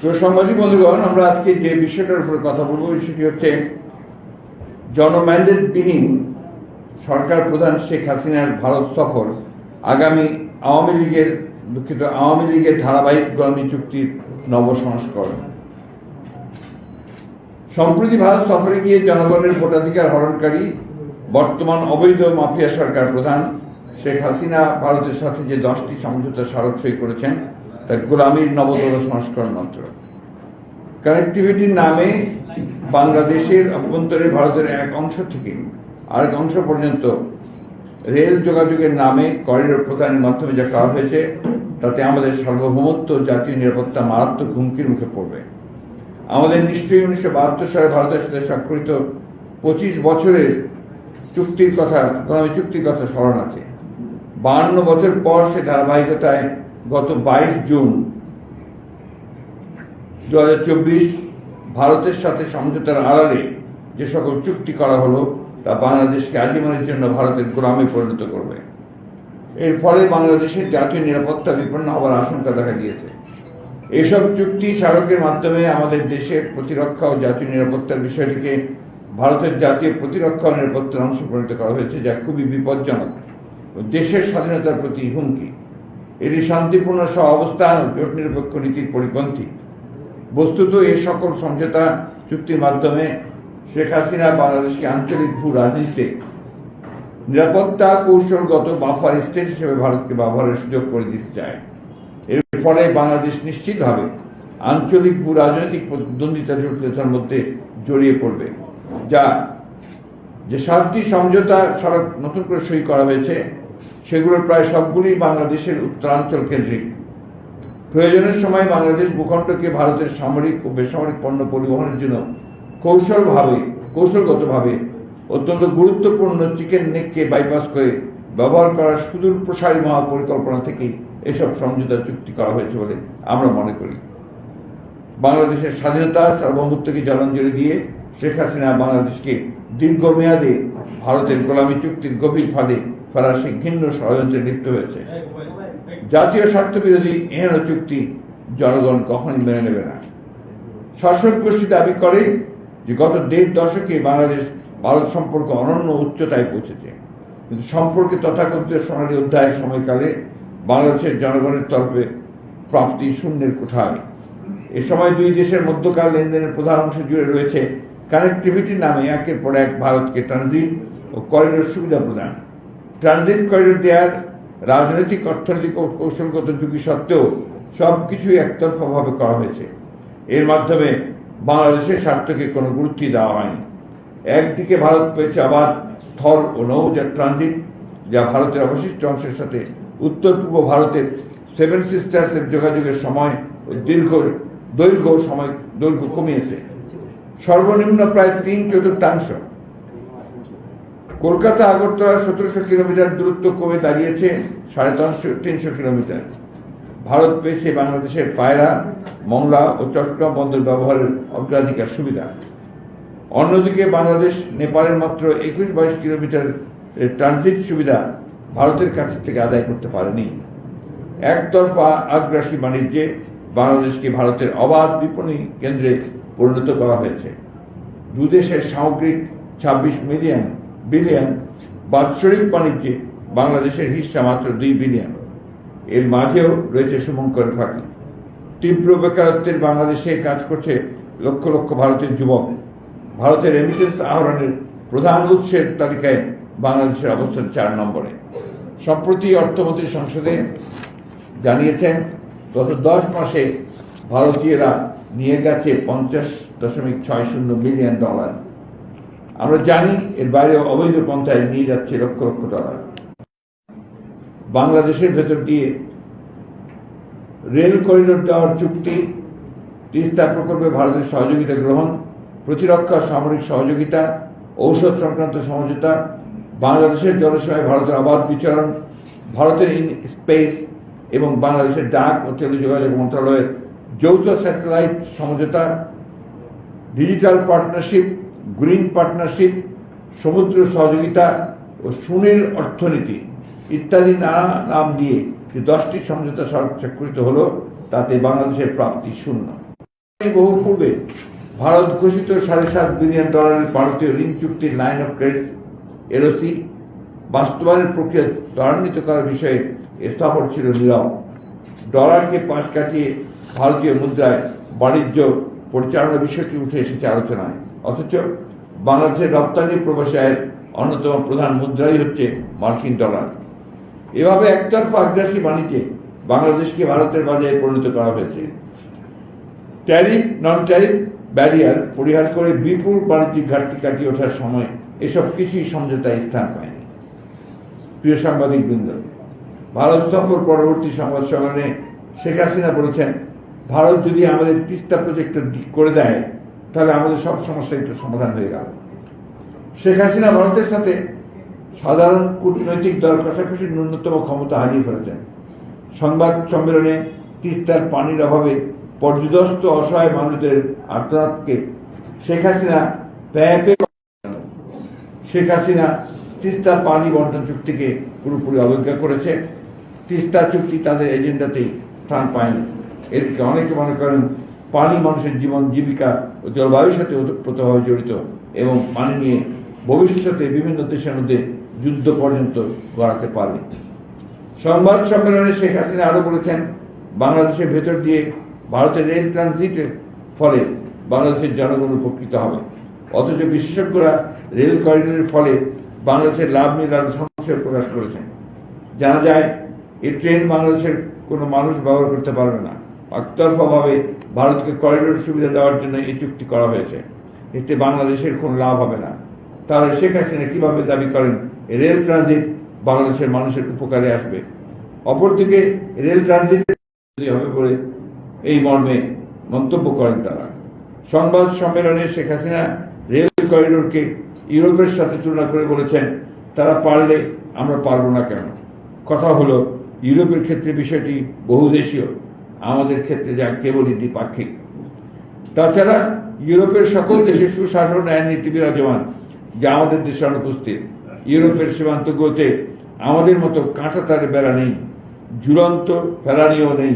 তো সাংবাদিক বন্ধুগণ, আমরা আজকে যে বিষয়টার উপরে কথা বলব সেটি হচ্ছে জনম্যান্ডেটবিহীন সরকার প্রধান শেখ হাসিনার ভারত সফর। আগামী আওয়ামী লীগের, দুঃখিত, আওয়ামী লীগের ধারাবাহিক গোলামী চুক্তির নব সংস্করণ সম্প্রতি ভারত সফরে গিয়ে জনগণের ভোটাধিকার হরণকারী বর্তমান অবৈধ মাফিয়া সরকার প্রধান শেখ হাসিনা ভারতের সাথে যে দশটি সমঝোতা স্মারক সই করেছেন গোলামীর নবতর সংস্করণ মাত্র কানেক্টিভিটির নামে বাংলাদেশের অভ্যন্তরে ভারতের এক অংশ থেকে আরেক অংশ পর্যন্ত রেল যোগাযোগের নামে করিডোর প্রদানের মাধ্যমে যা করা হয়েছে, তাতে আমাদের সার্বভৌমত্ব জাতীয় নিরাপত্তা মারাত্মক হুমকির মুখে পড়বে। আমাদের নিশ্চয়ই উনিশশো বাহাত্তর সালে ভারতের সাথে স্বাক্ষরিত পঁচিশ বছরের চুক্তির কথা চুক্তির কথা স্মরণ আছে। বাহান্ন বছর পর সে ধারাবাহিকতায় গত বাইশ জুন দু হাজার চব্বিশ ভারতের সাথে সমঝোতার আড়ালে যে সকল চুক্তি করা হলো, তা বাংলাদেশকে আজীবনের জন্য ভারতের গোলামে পরিণত করবে। এর ফলে বাংলাদেশের জাতীয় নিরাপত্তা বিপন্ন হওয়ার আশঙ্কা দেখা দিয়েছে। এসব চুক্তি স্মারকের মাধ্যমে আমাদের দেশের প্রতিরক্ষা ও জাতীয় নিরাপত্তার বিষয়টিকে ভারতের জাতীয় প্রতিরক্ষা ও নিরাপত্তার অংশ পরিণত করা হয়েছে, যা খুবই বিপজ্জনক। দেশের স্বাধীনতার প্রতি হুমকি। এটি শান্তিপূর্ণ সহ অবস্থান জোট নিরপেক্ষ নীতির পরিপন্থী। বস্তুত এ সকল সমঝোতা চুক্তির মাধ্যমে শেখ হাসিনা বাংলাদেশকে আঞ্চলিক ভূ রাজনীতিতে নিরাপত্তা কৌশলগত বাফার স্টেট হিসেবে ভারতকে ব্যবহারের সুযোগ করে দিতে চায়। এর ফলে বাংলাদেশ নিশ্চিতভাবে আঞ্চলিক ভূ রাজনৈতিক প্রতিদ্বন্দ্বিতা জটিলতার মধ্যে জড়িয়ে পড়বে, যা যে সাতটি সমঝোতা সড়ক নতুন করে সই করা হয়েছে সেগুলোর প্রায় সবগুলি বাংলাদেশের উত্তরাঞ্চল কেন্দ্রিক। প্রয়োজনের সময় বাংলাদেশ ভূখণ্ডকে ভারতের সামরিক ও বেসামরিক পণ্য পরিবহনের জন্য কৌশলভাবে, কৌশলগতভাবে অত্যন্ত গুরুত্বপূর্ণ চিকেন নেককে বাইপাস করে ব্যবহার করার সুদূর প্রসারী মহা পরিকল্পনা থেকেই এসব সমঝোতা চুক্তি করা হয়েছে বলে আমরা মনে করি। বাংলাদেশের স্বাধীনতা সার্বভৌমত্বকে জলাঞ্জলি দিয়ে শেখ হাসিনা বাংলাদেশকে দীর্ঘমেয়াদে ভারতের গোলামী চুক্তির গভীর ফাঁদে ফেরার সেই ঘিন্ন ষড়যন্ত্রে লিপ্ত হয়েছে। জাতীয় স্বার্থ বিরোধী এহেন চুক্তি জনগণ কখনই মেনে নেবে না। শাসক গোষ্ঠী দাবি করে যে গত দেড় দশকে বাংলাদেশ ভারত সম্পর্ক অনন্য উচ্চতায় পৌঁছেছে। কিন্তু সম্পর্কে তথাকথিত সোনালী অধ্যায়ের সময়কালে বাংলাদেশের জনগণের তরফে প্রাপ্তি শূন্যের কোঠায়। এ সময় দুই দেশের মধ্যকার লেনদেনের প্রধান অংশ জুড়ে রয়েছে কানেক্টিভিটির নামে একের পর এক ভারতকে ট্রানজিট ও করিডোর সুবিধা প্রদান। ট্রানজিট করিডোর দেওয়ার রাজনৈতিক, অর্থনৈতিক ও কৌশলগত ঝুঁকি সত্ত্বেও সব কিছুই একতরফাভাবে করা হয়েছে। এর মাধ্যমে বাংলাদেশের স্বার্থকে কোনো গুরুত্বই দেওয়া হয়নি। একদিকে ভারত পেয়েছে আবার স্থল ও নৌযান ট্রানজিট, যা ভারতের অবশিষ্ট অংশের সাথে উত্তর পূর্ব ভারতের সেভেন সিস্টার্সের যোগাযোগের সময় ও দীর্ঘ, দৈর্ঘ্য সময়, দৈর্ঘ্য কমিয়েছে। সর্বনিম্ন প্রায় তিন চতুর্থাংশ কলকাতা আগরতলা সতেরোশো কিলোমিটার দূরত্ব কমে দাঁড়িয়েছে সাড়ে তিনশো তিনশো কিলোমিটার। ভারত পেয়েছে বাংলাদেশের পায়রা, মংলা ও চট্টগ্রাম বন্দর ব্যবহারের অগ্রাধিকার সুবিধা। অন্যদিকে বাংলাদেশ, নেপালের মাত্র একুশ বাইশ কিলোমিটার ট্রানজিট সুবিধা ভারতের কাছ থেকে আদায় করতে পারেনি। একতরফা আগ্রাসী বাণিজ্যে বাংলাদেশকে ভারতের অবাধ বিপণী কেন্দ্রে পরিণত করা হয়েছে। দুদেশের সামগ্রিক ছাব্বিশ মিলিয়ন বিলিয়ন বাৎসরিক বাণিজ্যে বাংলাদেশের হিস্সা মাত্র দুই বিলিয়ন এর মাঝেও রয়েছে শুভঙ্কর ফাঁকি। তীব্র বেকারত্বের বাংলাদেশে কাজ করছে লক্ষ লক্ষ ভারতের যুবক। ভারতের রেমিটেন্স আহরণের প্রধান উৎসের তালিকায় বাংলাদেশের অবস্থান চার নম্বরে। সম্প্রতি অর্থমন্ত্রী সংসদে জানিয়েছেন, গত দশ মাসে ভারতীয়রা নিয়ে গেছে পঞ্চাশ দশমিক ছয় শূন্য মিলিয়ন ডলার আমরা জানি এর বাইরে অবৈধ পন্থায় নিয়ে যাচ্ছে লক্ষ লক্ষ ডলার বাংলাদেশের ভেতর দিয়ে রেল করিডোর দেওয়ার চুক্তি, তিস্তা প্রকল্পে ভারতের সহযোগিতা গ্রহণ, প্রতিরক্ষা, সামরিক সহযোগিতা, ঔষধ সংক্রান্ত সমঝোতা, বাংলাদেশের জলসীমায় ভারতের অবাধ বিচরণ, ভারতের ইন স্পেস এবং বাংলাদেশের ডাক ও টেলিযোগাযোগ মন্ত্রণালয়ের যৌথ স্যাটেলাইট সমঝোতা, ডিজিটাল পার্টনারশিপ গ্রিন পার্টনারশিপ, সমুদ্র সহযোগিতা ও সুনীল অর্থনীতি ইত্যাদি নানা নাম দিয়ে যে দশটি সমঝোতা স্বাক্ষরিত হলো, তাতে বাংলাদেশের প্রাপ্তি শূন্য। বহু পূর্বে ভারত ঘোষিত সাড়ে সাত বিলিয়ন ডলারের ভারতীয় ঋণ চুক্তির লাইন অফ ক্রেডিট, এলওসি, বাস্তবায়নের প্রক্রিয়া ত্বরান্বিত করার বিষয়ে স্থাপন ছিল নীরব। ডলারকে পাশ কাটিয়ে ভারতীয় মুদ্রায় বাণিজ্য পরিচালনার বিষয়টি উঠে এসেছে আলোচনায়। অথচ বাংলাদেশের রপ্তানি প্রবাসী আয়ের অন্যতম প্রধান মুদ্রাই হচ্ছে মার্কিন ডলার। এভাবে একতরফা আগ্রাসী বাণিজ্যে বাংলাদেশকে ভারতের বাজারে পরিণত করা হয়েছে। ট্যারিফ নন ট্যারিফ ব্যারিয়ার পরিহার করে বিপুল বাণিজ্যিক ঘাটতি কাটিয়ে ওঠার সময় এসব কিছুই সমঝোতায় স্থান পায়নি। প্রিয় সাংবাদিক বৃন্দ ভারত সফর পরবর্তী সংবাদ সম্মেলনে শেখ হাসিনা বলেছেন, ভারত যদি আমাদের তিস্তা প্রজেক্টটা করে দেয়, তাহলে আমাদের সব সমস্যা একটু সমাধান হয়ে গেল। শেখ হাসিনা ভারতের সাথে সাধারণ কূটনৈতিক দল কষাকষির ন্যূনতম ক্ষমতা হারিয়ে ফেলেছেন। সংবাদ সম্মেলনে তিস্তার পানির অভাবে পর্যদস্ত অসহায় মানুষদের আর্তনাদকে শেখ হাসিনা প্যাপে শেখ হাসিনা তিস্তা পানি বন্টন চুক্তিকে পুরোপুরি অবজ্ঞা করেছে। তিস্তা চুক্তি তাদের এজেন্ডাতেই স্থান পায়নি। এদিকে অনেকে মনে করেন পানি মানুষের জীবন জীবিকা ও জলবায়ুর সাথে ওতপ্রোতভাবে জড়িত এবং পানি নিয়ে ভবিষ্যতে বিভিন্ন দেশের মধ্যে যুদ্ধ পর্যন্ত গড়াতে পারে। সংবাদ সম্মেলনে শেখ হাসিনা আরও বলেছেন, বাংলাদেশের ভেতর দিয়ে ভারতের রেল ট্রানজিটের ফলে বাংলাদেশের জনগণ উপকৃত হবে। অথচ বিশেষজ্ঞরা রেল করিডোরের ফলে বাংলাদেশের লাভ নিয়ে আরও সংশয় প্রকাশ করেছেন। জানা যায়, এই ট্রেন বাংলাদেশের কোনো মানুষ ব্যবহার করতে পারবে না। একতরফাভাবে ভারতকে করিডোর সুবিধা দেওয়ার জন্য এই চুক্তি করা হয়েছে। এতে বাংলাদেশের কোনো লাভ হবে না। তাহলে শেখ হাসিনা কীভাবে দাবি করেন, রেল ট্রানজিট বাংলাদেশের মানুষের উপকারে আসবে? অপরদিকে, রেল ট্রানজিট হবে বলে এই মর্মে মন্তব্য করেন তারা। সংবাদ সম্মেলনে শেখ হাসিনা রেল করিডোরকে ইউরোপের সাথে তুলনা করে বলেছেন, তারা পারলে আমরা পারব না কেন? কথা হলো, ইউরোপের ক্ষেত্রে বিষয়টি বহুদেশীয়, আমাদের ক্ষেত্রে যা কেবলই দ্বিপাক্ষিক। তাছাড়া, ইউরোপের সকল দেশে সুশাসন আইন নীতি বিরাজমান। যা আমাদের দেশে অনুপস্থিত ইউরোপের সীমান্তগুলোতে আমাদের মতো কাঁটা তারে বেড়া নেই, ঝুলন্ত ফেরানিও নেই,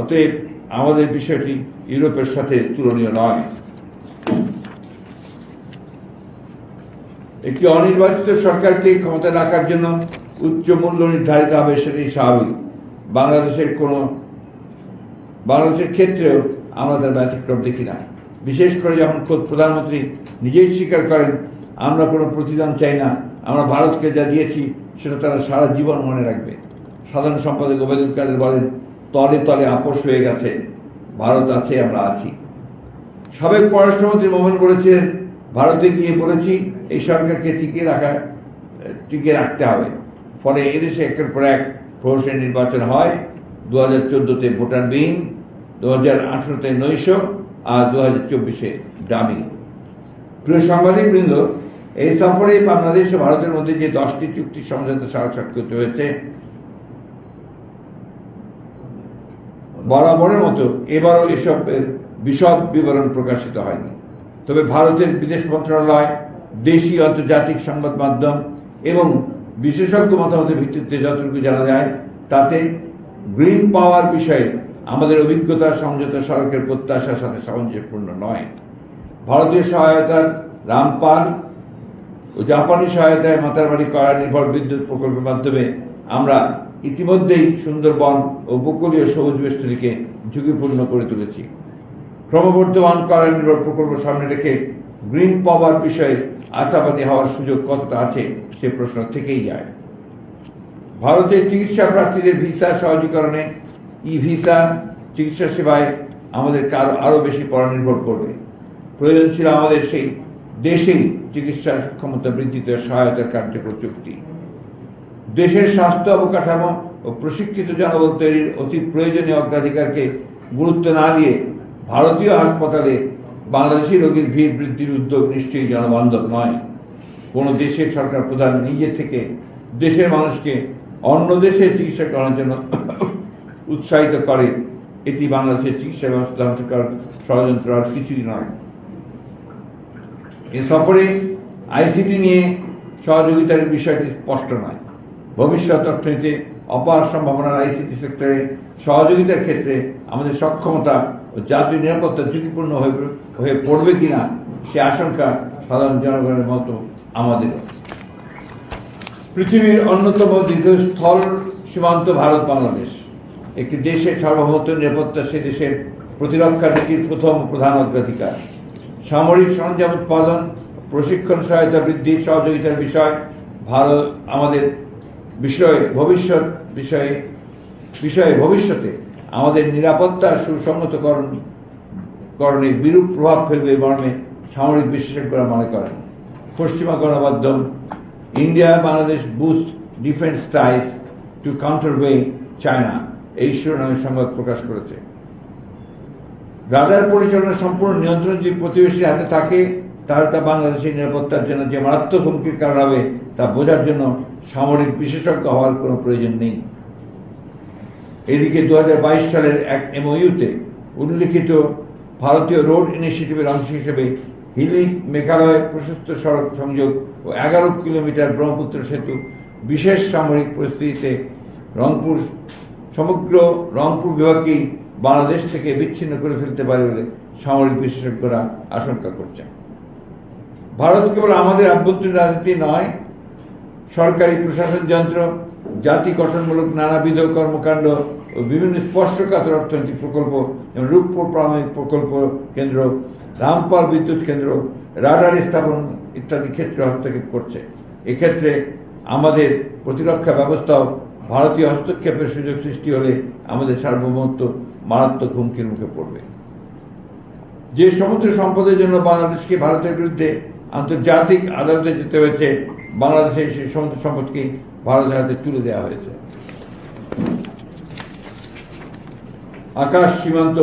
অতএব আমাদের বিষয়টি ইউরোপের সাথে তুলনীয় নয়। একটি অনির্বাচিত সরকারকে ক্ষমতা রাখার জন্য উচ্চ মূল্য নির্ধারিত হবে সেটাই স্বাভাবিক। বাংলাদেশের কোনো বাংলাদেশের ক্ষেত্রেও আমরা তার ব্যতিক্রম দেখি না। বিশেষ করে যখন খোদ প্রধানমন্ত্রী নিজেই স্বীকার করেন আমরা কোনো প্রতিদান চাই না। আমরা ভারতকে যা দিয়েছি, সেটা তারা সারা জীবন মনে রাখবে। সাধারণ সম্পাদক ওবেদুল কাদের বলেন, তলে তলে আপোষ হয়ে গেছে। ভারত আছে, আমরা আছি। সাবেক পররাষ্ট্রমন্ত্রী মোহন বলেছিলেন ভারতে গিয়ে বলেছি, এই সরকারকে টিকিয়ে রাখা, টিকিয়ে রাখতে হবে। ফলে এদেশে একের পর এক প্রহসের নির্বাচন হয়। দু হাজার চোদ্দোতে ভোটারবিহীন দু হাজার আঠেরোতে নৈশ, আর দু হাজার চব্বিশে ডামি প্রিয় সাংবাদিক বৃন্দ এই সফরে বাংলাদেশ ও ভারতের মধ্যে যে দশটি চুক্তি সমঝোতা স্বাক্ষর করতে হয়েছে, বরাবরের মতো এবারও এসবের বিশদ বিবরণ প্রকাশিত হয়নি। তবে ভারতের বিদেশ মন্ত্রণালয় দেশি আন্তর্জাতিক সংবাদ মাধ্যম এবং বিশেষজ্ঞ মতামতের ভিত্তিতে যতটুকু জানা যায়, তাতে গ্রিন পাওয়ার বিষয়ে আমাদের অভিজ্ঞতা সমঝোতা সড়কের প্রত্যাশার সাথে সামঞ্জস্যপূর্ণ নয়। ভারতীয় সহায়তার রামপাল ও জাপানি সহায়তায় মাতারবাড়ি করা নির্ভর বিদ্যুৎ প্রকল্পের মাধ্যমে আমরা ইতিমধ্যেই সুন্দরবন ও উপকূলীয় সবুজ বেষ্টনীকে ঝুঁকিপূর্ণ করে তুলেছি। ক্রমবর্ধমান করা নির্ভর প্রকল্প সামনে রেখে গ্রিন পাওয়ার বিষয়ে আশাবাদী হওয়ার সুযোগ কতটা আছে সে প্রশ্ন থেকেই যায়। ভারতের চিকিৎসা প্রার্থীদের ভিসা সহজীকরণে ই ভিসা চিকিৎসা সেবায় আমাদের আরও আরও বেশি পরনির্ভর করবে। প্রয়োজন ছিল আমাদের সেই দেশেই চিকিৎসা ক্ষমতা বৃদ্ধিতে সহায়তার কার্যকর চুক্তি। দেশের স্বাস্থ্য অবকাঠামো ও প্রশিক্ষিত জনবল তৈরির অতি প্রয়োজনীয় অগ্রাধিকারকে গুরুত্ব না দিয়ে ভারতীয় হাসপাতালে বাংলাদেশি রোগীর ভিড় বৃদ্ধির উদ্যোগ নিশ্চয়ই জনবান্ধব নয়। কোনো দেশের সরকার প্রধান নিজে থেকে দেশের মানুষকে অন্য দেশে চিকিৎসা করার জন্য উৎসাহিত করে, এটি বাংলাদেশের চিকিৎসা ব্যবস্থা ধ্বংস করার ষড়যন্ত্র আর কিছুই নয়। এ সফরে আইসিটি নিয়ে সহযোগিতার বিষয়টি স্পষ্ট নয়। ভবিষ্যৎ অর্থনীতিতে অপার সম্ভাবনার আইসিটি সেক্টরে সহযোগিতার ক্ষেত্রে আমাদের সক্ষমতা ও জাতীয় নিরাপত্তা ঝুঁকিপূর্ণ হয়ে পড়বে কিনা সে আশঙ্কা সাধারণ জনগণের মতো আমাদের। পৃথিবীর অন্যতম দীর্ঘস্থল সীমান্ত ভারত বাংলাদেশ। একটি দেশের সার্বভৌমত্ব নিরাপত্তা সে দেশের প্রতিরক্ষা নীতির প্রথম প্রধান অগ্রাধিকার। সামরিক সরঞ্জাম উৎপাদন, প্রশিক্ষণ সহায়তা বৃদ্ধি, সহযোগিতার বিষয় ভারত আমাদের বিষয়ে ভবিষ্যৎ বিষয়ে বিষয়ে ভবিষ্যতে আমাদের নিরাপত্তা সুসংহতকরণ করণে বিরূপ প্রভাব ফেলবে মর্মে সামরিক বিশেষজ্ঞরা মনে করেন। পশ্চিমা গণমাধ্যম, India, Bangladesh boost defence ties to counterweigh China, এই শিরোনামে সংবাদ প্রকাশ করেছে। রাডার পরিচালনা সম্পূর্ণ নিয়ন্ত্রণ যদি প্রতিবেশীর হাতে থাকে তাহলে তা বাংলাদেশের নিরাপত্তার জন্য যে মারাত্মক হুমকির কারণ হবে, তা বোঝার জন্য সামরিক বিশেষজ্ঞ হওয়ার কোনো প্রয়োজন নেই। এদিকে দু হাজার বাইশ সালের এক এমওইউতে উল্লিখিত ভারতীয় রোড ইনিশিয়েটিভের অংশ হিসেবে হিলি মেঘালয় প্রশস্ত সড়ক সংযোগ ও এগারো কিলোমিটার ব্রহ্মপুত্র সেতু বিশেষ সামরিক পরিস্থিতিতে রংপুর, সমগ্র রংপুর বিভাগকেই বাংলাদেশ থেকে বিচ্ছিন্ন করে ফেলতে পারে বলে সামরিক বিশেষজ্ঞরা আশঙ্কা করছেন। ভারত কেবল আমাদের আভ্যন্তরীণ রাজনীতি নয়, সরকারি প্রশাসন যন্ত্র, জাতি গঠনমূলক নানাবিধ কর্মকাণ্ড ও বিভিন্ন স্পর্শকাতর অর্থনৈতিক প্রকল্প যেমন রূপপুর প্রাথমিক প্রকল্প কেন্দ্র, রামপাল বিদ্যুৎ কেন্দ্র, রাডার স্থাপন ইত্যাদি ক্ষেত্রে হস্তক্ষেপ করছে। এক্ষেত্রে আমাদের প্রতিরক্ষা ব্যবস্থাও ভারতীয় হস্তক্ষেপের সুযোগ সৃষ্টি হলে আমাদের সার্বভৌমত্ব মারাত্মক হুমকির মুখে পড়বে। যে সমুদ্র সম্পদের জন্য বাংলাদেশকে ভারতের বিরুদ্ধে আন্তর্জাতিক আদালতে যেতে হয়েছে বাংলাদেশের সেই সমুদ্র সম্পদকে ভারতের হাতে তুলে দেওয়া হয়েছে। আকাশ সীমান্ত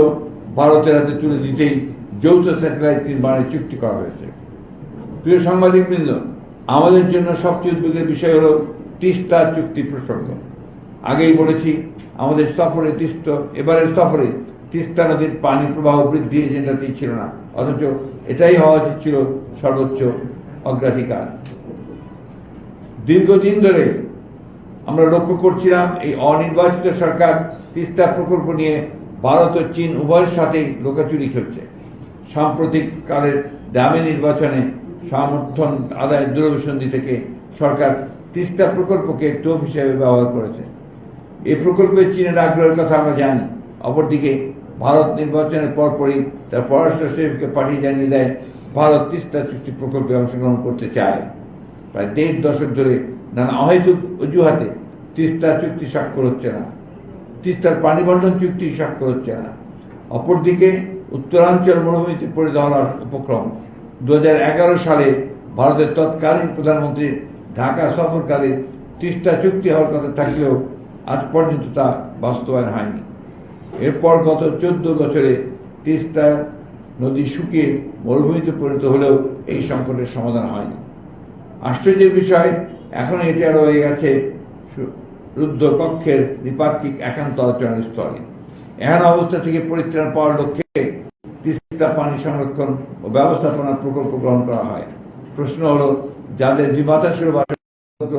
ভারতের হাতে তুলে দিতেই যৌথ স্যাটেলাইট নির্মাণের চুক্তি করা হয়েছে। প্রিয় সাংবাদিকবৃন্দ, আমাদের জন্য সবচেয়ে উদ্বেগের বিষয় হল তিস্তা চুক্তি প্রসঙ্গ। আগেই বলেছি আমাদের সফরে তিস্ত, এবারের সফরে তিস্তা নদীর পানি প্রবাহ বৃদ্ধি এজেন্ডাতেই ছিল না। অথচ এটাই হওয়া উচিত ছিল সর্বোচ্চ অগ্রাধিকার। দীর্ঘদিন ধরে আমরা লক্ষ্য করছিলাম এই অনির্বাচিত সরকার তিস্তা প্রকল্প নিয়ে ভারত ও চীন উভয়ের সাথেই লোকাচুরি খেলছে। সাম্প্রতিক কালের ডামি নির্বাচনে সমর্থন আদায়ের দূরভিসন্ধি থেকে সরকার তিস্তা প্রকল্পকে টোপ হিসেবে ব্যবহার করেছে। এই প্রকল্পে চীনের আগ্রহের কথা আমরা জানি। অপরদিকে ভারত নির্বাচনের পরপরই তার পররাষ্ট্র সচিবকে পাঠিয়ে জানিয়ে দেয়, ভারত তিস্তা চুক্তি প্রকল্পে অংশগ্রহণ করতে চায়। প্রায় দেড় দশক ধরে নানা অহেতুক অজুহাতে তিস্তা চুক্তি স্বাক্ষর হচ্ছে না। তিস্তার পানি বন্টন চুক্তি স্বাক্ষর হচ্ছে না। অপরদিকে উত্তরাঞ্চল মরুভূমিতে পড়ে দেওয়ার উপক্রম। দু হাজার এগারো সালে ভারতের তৎকালীন প্রধানমন্ত্রী ঢাকা সফরকালে তিস্তা চুক্তি হওয়ার কথা থাকলেও পর্যন্ত তা বাস্তবায়ন হয়নি। এরপর গত চোদ্দ বছরে তিস্তা নদী শুকিয়ে মরুভূমিতে পরিণত হলেও এই সংকটের সমাধান হয়নি। আশ্চর্যের বিষয় এখন এটি আরও হয়ে গেছে কক্ষের দ্বিপাক্ষিক একান্ত আলোচনার স্তরে এহেন অবস্থা থেকে পরিত্রাণ পাওয়ার লক্ষ্যে তিস্তা পানি সংরক্ষণ ও ব্যবস্থাপনার প্রকল্প গ্রহণ করা হয়। প্রশ্ন হলো, যাদের দ্বিমাতাসুর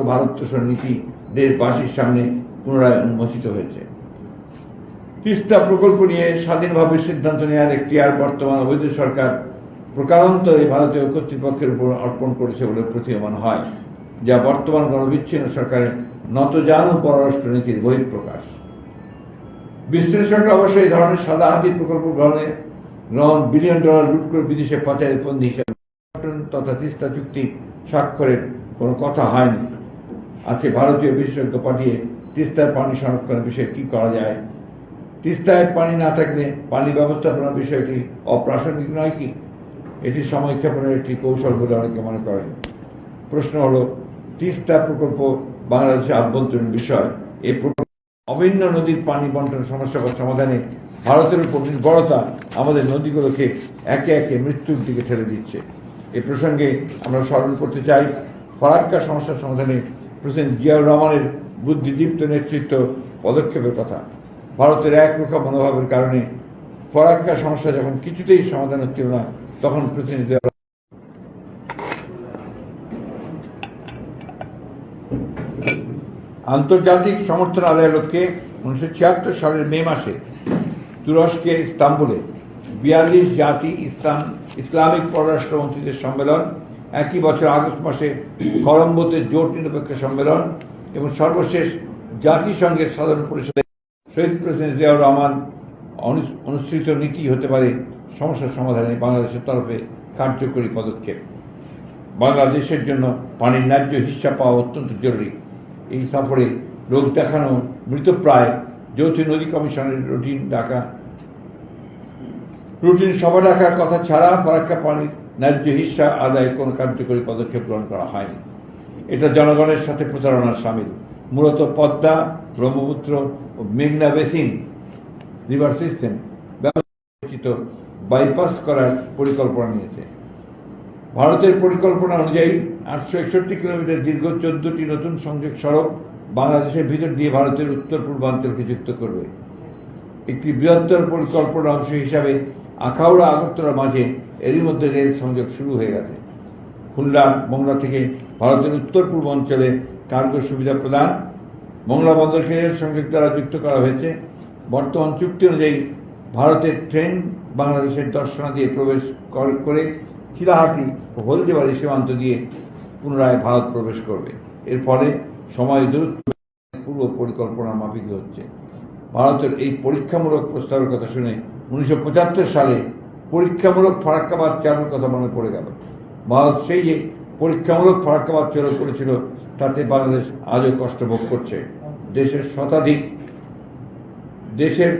ভারত তোষণ নীতি, দেশবাসীর সামনে পুনরায় উন্মোচিত হয়েছে। তিস্তা প্রকল্প নিয়ে স্বাধীনভাবে সিদ্ধান্ত নেওয়ার এখতিয়ার বর্তমান অবৈধ সরকার প্রকারান্তরে ভারতীয় কর্তৃপক্ষের উপর অর্পণ করেছে বলে প্রতীয়মান হয়, যা বর্তমান গণবিচ্ছিন্ন সরকারের নতজানু পররাষ্ট্র নীতির বহিঃপ্রকাশ। বিশ্লেষকরা অবশ্য এই ধরনের সাদা হাতি প্রকল্প গ্রহণে গ্রহণ বিলিয়ন ডলার লুট করে বিদেশে পাচারের ফন্দি হিসেবে তথা তিস্তা চুক্তি স্বাক্ষরের কোনো কথা হয়নি। আছে ভারতীয় বিশেষজ্ঞ পাঠিয়ে তিস্তার পানি সংরক্ষণের বিষয়ে কি করা যায়? তিস্তায় পানি না থাকলে পানি ব্যবস্থাপনার বিষয়টি অপ্রাসঙ্গিক নয় কি? এটি সময়ক্ষেপণের একটি কৌশল বলে অনেকে মনে করেন। প্রশ্ন হলো, তিস্তা প্রকল্প বাংলাদেশের আভ্যন্তরীণ বিষয়। এই প্রকল্প অভিন্ন নদীর পানি বন্টন সমস্যা বা সমাধানে ভারতের উপর নির্ভরতা আমাদের নদীগুলোকে একে একে মৃত্যুর দিকে ঠেলে দিচ্ছে। এ প্রসঙ্গে আমরা স্মরণ করতে চাই, ফরাক্কা সমস্যার সমাধানে প্রেসিডেন্ট জিয়াউর রহমানের বুদ্ধিদীপ্ত নেতৃত্ব পদক্ষেপের কথা। ভারতের একরোখা মনোভাবের কারণে ফরাক্কা সমস্যা যখন কিছুতেই সমাধান হচ্ছিল না, তখন প্রেসিডেন্ট জিয়াউর আন্তর্জাতিক সমর্থন আদায়ের লক্ষ্যে উনিশশো ছিয়াত্তর সালের মে মাসে তুরস্কের ইস্তাম্বুলে বিয়াল্লিশ জাতি ইসলাম, ইসলামিক পররাষ্ট্রমন্ত্রীদের সম্মেলন একই বছর আগস্ট মাসে কলম্বোতে জোট নিরপেক্ষ সম্মেলন এবং সর্বশেষ জাতিসংঘের সাধারণ পরিষদে শহীদ প্রেসিডেন্ট জিয়াউর রহমান অনু- অনুসৃত নীতি হতে পারে সমস্যা সমাধানে বাংলাদেশের তরফে কার্যকরী পদক্ষেপ। বাংলাদেশের জন্য পানির ন্যায্য হিসাব পাওয়া অত্যন্ত জরুরি। এই সফরে লোক দেখানো মৃতপ্রায় যৌথ নদী কমিশনের রুটিন ডাকা রুটিন সভা ডাকার কথা ছাড়া ফারাক্কা পানির ন্যায্য হিস্সা আদায়ে কোনো কার্যকরী পদক্ষেপ গ্রহণ করা হয়নি। এটা জনগণের সাথে প্রচারণার সামিল। মূলত পদ্মা, ব্রহ্মপুত্র ও মেঘনা বেসিন রিভার সিস্টেম ব্যবস্থিত বাইপাস করার পরিকল্পনা নিয়েছে। ভারতের পরিকল্পনা অনুযায়ী আটশো একষট্টি কিলোমিটার দীর্ঘ চোদ্দটি নতুন সংযোগ সড়ক বাংলাদেশের ভিতর দিয়ে ভারতের উত্তর পূর্বাঞ্চলকে যুক্ত করবে। একটি বৃহত্তর পরিকল্পনা অংশ হিসাবে আখাউড়া আগরতলা মাঝে এরই মধ্যে রেল সংযোগ শুরু হয়ে গেছে। খুলনা, মংলা থেকে ভারতের উত্তর পূর্বাঞ্চলে কার্গো সুবিধা প্রদান। মংলা বন্দরকে রেল সংযোগ দ্বারা যুক্ত করা হয়েছে। বর্তমান চুক্তি অনুযায়ী ভারতের ট্রেন বাংলাদেশের দর্শনা দিয়ে প্রবেশ কর- করে চিলাহাটি ও হলদিবাড়ি সীমান্ত দিয়ে পুনরায় ভারত প্রবেশ করবে। এর ফলে সময় দূরত্ব পূর্ব পরিকল্পনা মাফিক হচ্ছে। ভারতের এই পরীক্ষামূলক প্রস্তাবের কথা শুনে উনিশশো পঁচাত্তর সালে পরীক্ষামূলক ফারাক্কাবাদ চালুর কথা মনে পড়ে গেল। ভারত সেই যে পরীক্ষামূলক ফারাক্কাবাদ চালু করেছিল তাতে বাংলাদেশ আজও কষ্ট ভোগ করছে। দেশের শতাধিক দেশের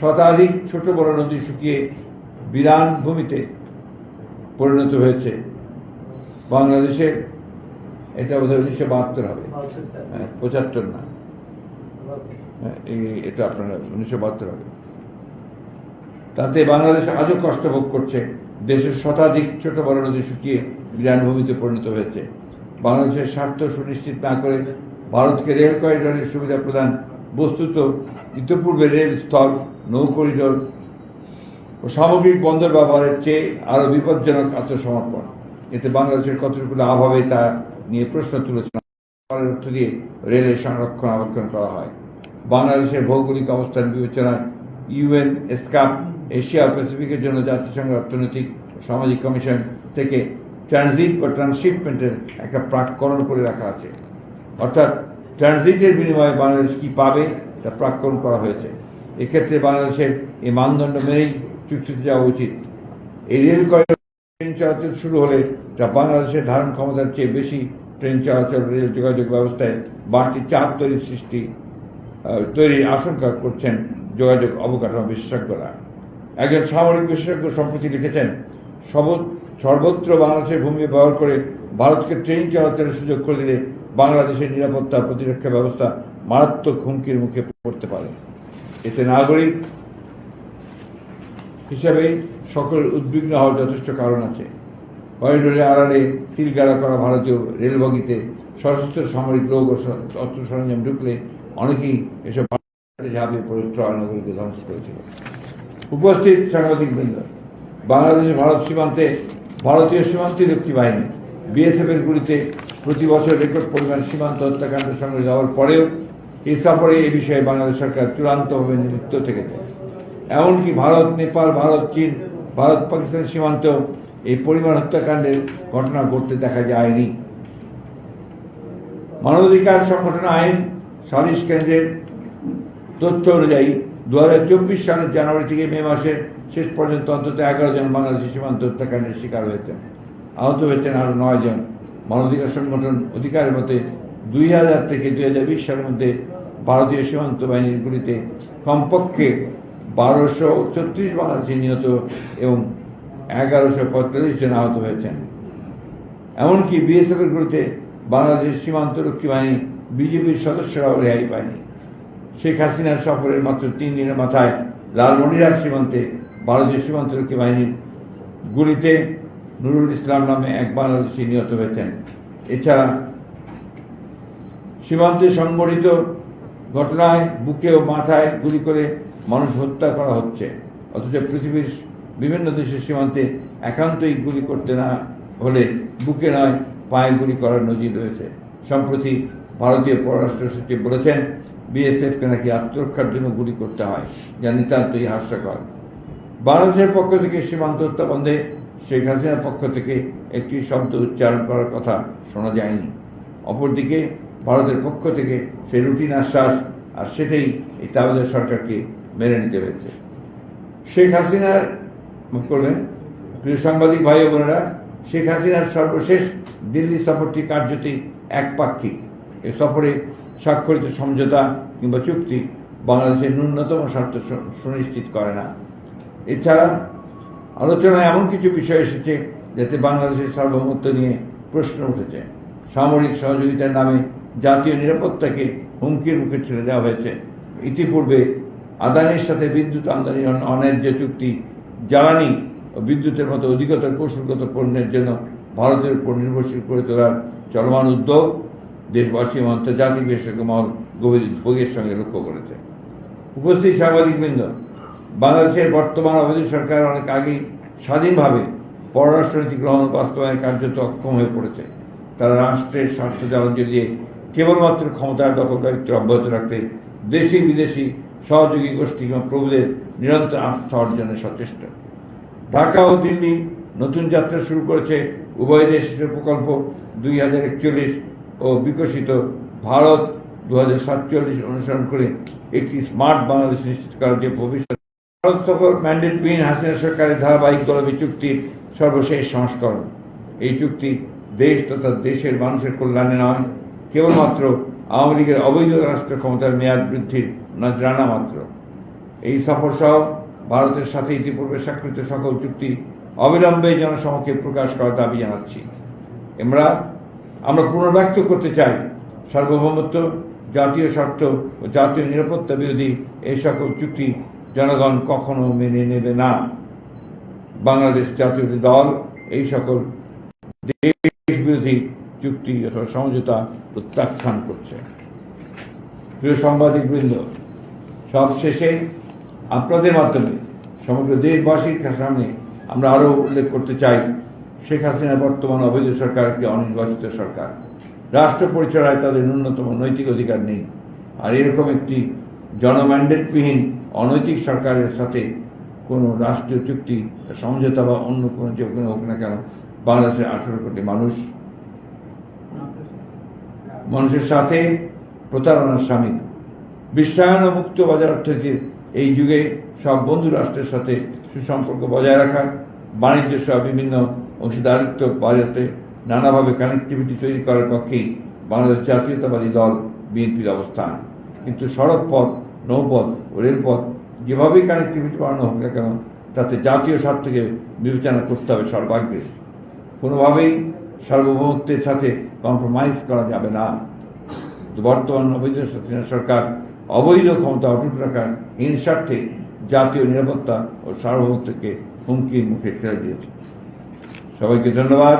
শতাধিক ছোট বড় নদী শুকিয়ে বিরান ভূমিতে পরিণত হয়েছে। বাংলাদেশের এটা বোধহয় উনিশশো বাহাত্তর হবে। হ্যাঁ, পঁচাত্তর না। হ্যাঁ, এটা আপনারা উনিশশো বাহাত্তর হবে। তাতে বাংলাদেশ আজও কষ্ট ভোগ করছে। দেশের শতাধিক ছোট বড় নদী শুকিয়ে বিরান ভূমিতে পরিণত হয়েছে। বাংলাদেশের স্বার্থ সুনিশ্চিত না করে ভারতকে রেল করিডোরের সুবিধা প্রদান, বস্তুত ইতিপূর্বে রেল স্থল, নৌ করিডোর ও সামগ্রিক বন্দর ব্যবহারের চেয়ে আরও বিপজ্জনক আত্মসমর্পণ। এতে বাংলাদেশের কতটুকু লাভ হবে তা নিয়ে প্রশ্ন তুলেছেন দিয়ে রেলের সংরক্ষণ আরক্ষণ করা হয়। বাংলাদেশের ভৌগোলিক অবস্থান বিবেচনায় ইউএন এসকাপ এশিয়া প্যাসিফিকের জন্য জাতিসংঘ অর্থনৈতিক সামাজিক কমিশন থেকে ট্রানজিট বা ট্রান্সশিপমেন্টের একটা প্রাককরণ করে রাখা আছে। অর্থাৎ ট্রানজিটের বিনিময়ে বাংলাদেশ কি পাবে, তা প্রাক্কলন করা হয়েছে। এক্ষেত্রে বাংলাদেশের এই মানদণ্ড মেনেই চুক্তিতে যাওয়া উচিত। এই রেল করিডোর ট্রেন চলাচল শুরু হলে যা বাংলাদেশের ধারণ ক্ষমতার চেয়ে বেশি ট্রেন চলাচল রেল যোগাযোগ ব্যবস্থায় বাড়তি চাপ তৈরির সৃষ্টি তৈরির আশঙ্কা করছেন যোগাযোগ অবকাঠামো বিশেষজ্ঞরা। একজন সামরিক বিশেষজ্ঞ সম্প্রতি লিখেছেন সর্বত্র বাংলাদেশের ভূমি ব্যবহার করে ভারতকে ট্রেন চলাচলের সুযোগ করে দিলে বাংলাদেশের নিরাপত্তা প্রতিরক্ষা ব্যবস্থা মারাত্মক হুমকির মুখে পড়তে পারে। এতে নাগরিক হিসাবে সকলের উদ্বিগ্ন হওয়ার যথেষ্ট কারণ আছে। করিডোরে আড়ালে সিলগাড়া করা ভারতীয় রেলবগিতে সশস্ত্র সামরিক লোক ও অস্ত্র সরঞ্জাম ঢুকলে অনেকেই এসব ঝাঁপিয়ে পড়ে ট্রয় নগরীকে ধ্বংস করেছিল উপস্থিত সাংবাদিক বৃন্দ বাংলাদেশের ভারত সীমান্তে, ভারতীয় সীমান্তরক্ষী বাহিনী বিএসএফ এর গুলিতে প্রতি বছর রেকর্ড পরিমাণ সীমান্ত হত্যাকাণ্ড সঙ্গে যাওয়ার পরেও এই সফরে এ বিষয়ে বাংলাদেশ সরকার চূড়ান্তভাবে নিলিপ্ত থেকেছে। এমনকি ভারত, নেপাল, ভারত, চীন, ভারত, পাকিস্তান সীমান্ত এই পরিমাণ হত্যাকাণ্ডের ঘটনা ঘটতে দেখা যায়নি। মানবাধিকার সংগঠন আইন, সালিশ কেন্দ্রের তথ্য অনুযায়ী দু হাজার চব্বিশ সালের জানুয়ারি থেকে মে মাসের শেষ পর্যন্ত অন্তত এগারো জন বাংলাদেশি সীমান্ত হত্যাকাণ্ডের শিকার হয়েছেন। আহত হয়েছেন আরও নয় জন। মানবাধিকার সংগঠন অধিকারের মতে দুই হাজার থেকে দুই হাজার বিশ সালের মধ্যে ভারতীয় সীমান্ত বাহিনীর গুলিতে কমপক্ষে বারোশো ছত্রিশ বাংলাদেশি নিহত এবং এগারোশো পঁয়তাল্লিশ জন আহত হয়েছেন। এমনকি বিএসএফ এর গুলিতে বাংলাদেশ সীমান্তরক্ষী বাহিনী বিজেপির সদস্যরাও রেহাই পায়নি। শেখ হাসিনার সফরের মাত্র তিন দিনের মাথায় লালমনিরহাট সীমান্তে ভারতীয় সীমান্তরক্ষী বাহিনীর গুলিতে নুরুল ইসলাম নামে এক বাংলাদেশি নিহত হয়েছেন। এছাড়া সীমান্তে সংঘটিত ঘটনায় বুকে ও মাথায় গুলি করে মানুষ হত্যা করা হচ্ছে। অথচ পৃথিবীর বিভিন্ন দেশের সীমান্তে একান্তই গুলি করতে না হলে বুকে নয় পায়ে গুলি করার নজির রয়েছে। সম্প্রতি ভারতীয় পররাষ্ট্র সচিব বলেছেন বিএসএফকে নাকি আত্মরক্ষার জন্য গুলি করতে হয়, যা নিতান্তই হাস্যকর। বাংলাদেশের পক্ষ থেকে সীমান্ত হত্যা বন্ধে শেখ হাসিনার পক্ষ থেকে একটি শব্দ উচ্চারণ করার কথা শোনা যায়নি। অপরদিকে, ভারতের পক্ষ থেকে সেই রুটিন আশ্বাস আর সেটাই এই তাবেদার সরকারকে মেনে নিতে হয়েছে। শেখ হাসিনার করলেন প্রিয় সাংবাদিক ভাই বোনেরা, শেখ হাসিনার সর্বশেষ দিল্লি সফরটি কার্যত একপাক্ষিক এ সফরে স্বাক্ষরিত সমঝোতা কিংবা চুক্তি বাংলাদেশের ন্যূনতম স্বার্থ সুনিশ্চিত করে না। এছাড়া আলোচনায় এমন কিছু বিষয় এসেছে যাতে বাংলাদেশের সার্বভৌমত্ব নিয়ে প্রশ্ন উঠেছে। সামরিক সহযোগিতার নামে জাতীয় নিরাপত্তাকে হুমকির মুখে ছেড়ে দেওয়া হয়েছে। ইতিপূর্বে আদানির সাথে বিদ্যুৎ আমদানির অন- অন্যায্য চুক্তি জ্বালানি ও বিদ্যুতের মতো অধিকতর কৌশলগত পণ্যের জন্য ভারতের উপর নির্ভরশীল করে তোলার চলমান উদ্যোগ দেশবাসী এবং আন্তর্জাতিক বিশেষজ্ঞ মহল গভীর উদ্বেগের সঙ্গে লক্ষ্য করেছে। উপস্থিত সাংবাদিকবৃন্দ, বাংলাদেশের বর্তমান অবৈধ সরকার অনেক আগেই স্বাধীনভাবে পররাষ্ট্রনীতি গ্রহণ ও বাস্তবায়নে কার্যত অক্ষম হয়ে পড়েছে। তারা রাষ্ট্রের স্বার্থ জ্বালাঞ্জ দিয়ে কেবলমাত্র ক্ষমতার দখলদারিত্ব অব্যাহত রাখতে দেশি বিদেশি সহযোগী গোষ্ঠী এবং প্রভুদের নিরন্তর আস্থা অর্জনে সচেষ্ট। ঢাকা ও দিল্লি নতুন যাত্রা শুরু করেছে। উভয় দেশের প্রকল্প দুই হাজার একচল্লিশ ও বিকশিত ভারত দু হাজার সাতচল্লিশ অনুসরণ করে একটি স্মার্ট বাংলাদেশ নিশ্চিত করার যে ভবিষ্যৎ। ভারত সফর ম্যান্ডেটবিহীন হাসিনা সরকারের ধারাবাহিক গলবি চুক্তির সর্বশেষ সংস্করণ। এই চুক্তি দেশ তথা দেশের মানুষের কল্যাণে নয়, কেবলমাত্র আওয়ামী লীগের অবৈধ রাষ্ট্র ক্ষমতার মেয়াদ বৃদ্ধির নজরানা মাত্র। এই সফর সহ ভারতের সাথে ইতিপূর্বে স্বাক্ষরিত সকল চুক্তি অবিলম্বে জনসমক্ষে প্রকাশ করার দাবি জানাচ্ছি। আমরা আমরা পুনর্ব্যক্ত করতে চাই সার্বভৌমত্ব, জাতীয় স্বার্থ ও জাতীয় নিরাপত্তা বিরোধী এই সকল চুক্তি জনগণ কখনো মেনে নেবে না। বাংলাদেশ জাতীয় দল এই সকল দেশ বিরোধী চুক্তি অথবা সমঝোতা প্রত্যাখ্যান করছে। প্রিয় সাংবাদিক বৃন্দ সবশেষে আপনাদের মাধ্যমে সমগ্র দেশবাসীর সামনে আমরা আরও উল্লেখ করতে চাই। শেখ হাসিনা বর্তমান অবৈধ সরকারকে অনির্বাচিত সরকার? রাষ্ট্র পরিচালনায় তাদের ন্যূনতম নৈতিক অধিকার নেই। আর এরকম একটি জনম্যান্ডেটবিহীন অনৈতিক সরকারের সাথে কোনো রাষ্ট্রীয় চুক্তি, সমঝোতা বা অন্য কোনো যে কোনো হোক না কেন, বাংলাদেশের আঠেরো কোটি মানুষ মানুষের সাথে প্রতারণার সামিল বিশ্বায়ন মুক্ত বাজার অর্থনীতির এই যুগে সব বন্ধু রাষ্ট্রের সাথে সুসম্পর্ক বজায় রাখা, বাণিজ্য সহ বিভিন্ন অংশীদারিত্ব বাজাতে নানাভাবে কানেক্টিভিটি তৈরি করার পক্ষেই বাংলাদেশ জাতীয়তাবাদী দল বিএনপির অবস্থান। কিন্তু সড়ক পথ, নৌপথ ও রেলপথ যেভাবেই কানেক্টিভিটি বাড়ানো হোক না কেন, তাতে জাতীয় স্বার্থকে বিবেচনা করতে হবে সর্বাগ্রে। কোনোভাবেই সার্বভৌমত্বের সাথে কম্প্রোমাইজ করা যাবে না। বর্তমান অবৈধ সরকার, অবৈধ ক্ষমতা অটুট রাখার হীন স্বার্থে জাতীয় নিরাপত্তা ও সার্বভৌমত্বকে হুমকির মুখে ফেলে দিয়েছে। সবাইকে ধন্যবাদ।